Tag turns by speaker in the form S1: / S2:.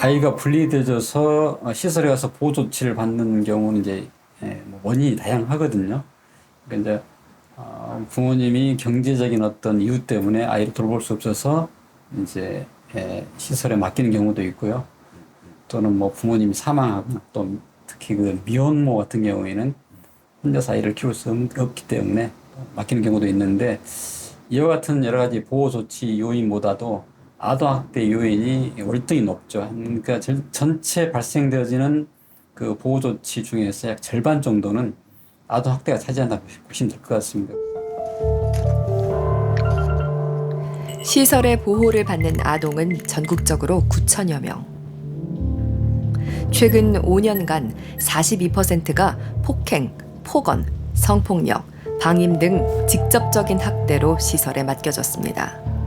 S1: 아이가 분리돼져서 어, 시설에 가서 보호 조치를 받는 경우는 이제 예, 뭐 원인이 다양하거든요. 그러니까 이제 어, 부모님이 경제적인 어떤 이유 때문에 아이를 돌볼 수 없어서 이제 예, 시설에 맡기는 경우도 있고요. 또는 뭐 부모님이 사망하거나 또 특히 그 미혼모 같은 경우에는 혼자서 아이를 키울 수 없- 없기 때문에 맡기는 경우도 있는데 이와 같은 여러 가지 보호 조치 요인보다도 아동학대 요인이 월등히 높죠. 그러니까 전- 전체 발생되어지는 그 보호 조치 중에서 약 절반 정도는 아동학대가 차지한다고 보시면 될 것 같습니다.
S2: 시설의 보호를 받는 아동은 전국적으로 9천여 명. 최근 5년간 42%가 폭행, 폭언, 성폭력, 방임 등 직접적인 학대로 시설에 맡겨졌습니다.